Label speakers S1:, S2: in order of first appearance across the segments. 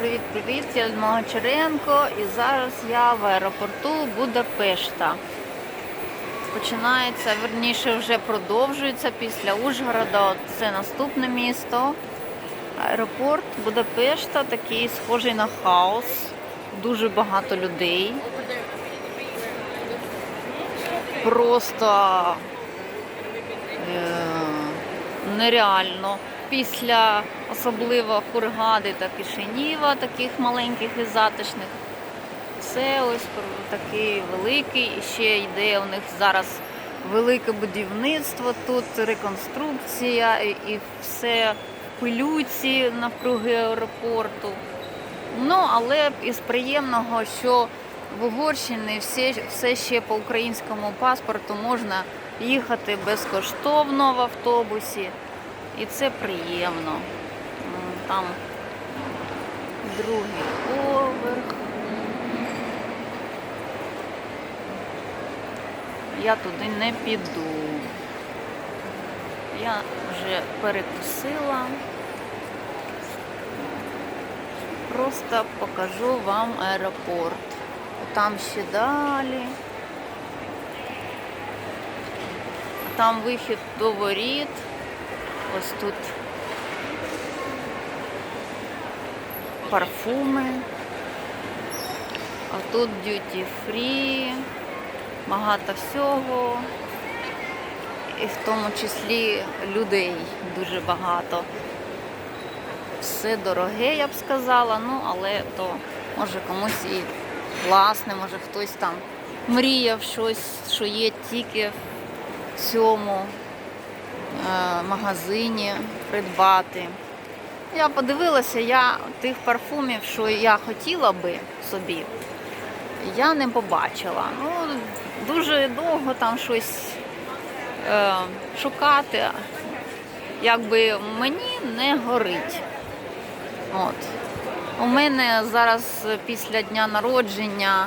S1: привіт! Я Людмила Гончаренко і зараз я в аеропорту Будапешта. Починається, верніше, вже продовжується після Ужгорода. Це наступне місто. Аеропорт Будапешта такий схожий на хаос. Дуже багато людей. Просто е, нереально. Після особливо Хургади та Кишиніва, таких маленьких і затишних. Це ось такий великий, і ще йде у них зараз велике будівництво, тут реконструкція і все в пилюці навкруги аеропорту. Ну, але із приємного, що в Угорщині все, все ще по українському паспорту можна їхати безкоштовно в автобусі. І це приємно. Там другий поверх. Я туди не піду. Я вже перекусила. Просто покажу вам аеропорт. Там ще далі. Там вихід до воріт. Ось тут парфуми. А тут duty free, багато всього. І в тому числі людей дуже багато. Все дороге, я б сказала, ну але то може комусь і власне, може хтось там мріяв щось, що є тільки в цьому магазині придбати. Я подивилася, я тих парфумів, що я хотіла би собі, я не побачила. Ну, дуже довго там щось е, шукати, якби мені не горить. От. У мене зараз після дня народження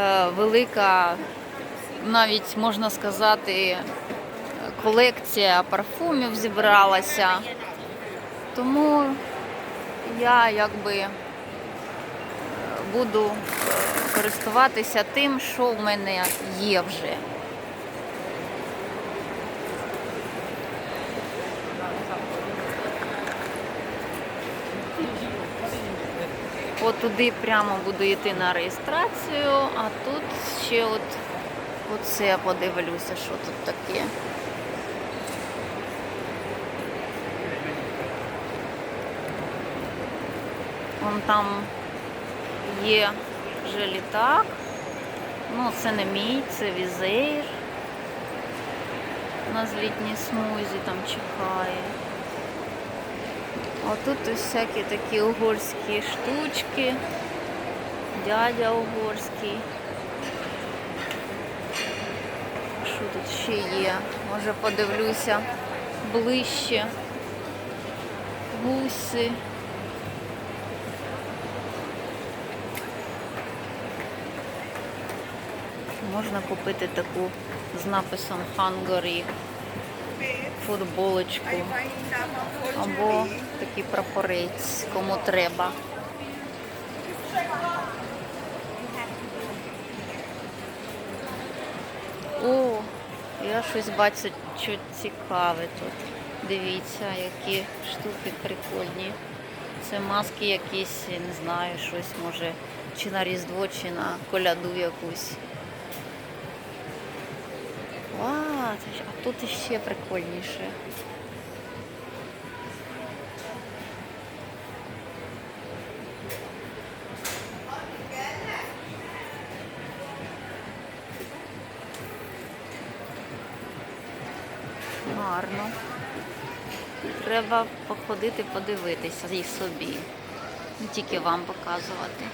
S1: е, велика, навіть можна сказати, колекція парфумів зібралася. Тому я якби буду е, користуватися тим, що в мене є вже. От туди прямо буду йти на реєстрацію, а тут ще от оце подивлюся, що тут таке. Вон там є вже літак. Ну, це не мій, це візейр. На злітній смузі там чекає. А тут ось всякі такі угорські штучки. Дядя угорський. Що тут ще є? Може подивлюся ближче. Гуси. Можна купити таку з написом Hungary футболочку або такий прапорець, кому треба. О, я щось бачу що цікаве тут. Дивіться, які штуки прикольні. Це маски якісь, не знаю, щось може чи на Різдво, чи на коляду якусь. А тут іще прикольніше. Гарно. Треба походити, подивитися і собі. Не тільки вам показувати.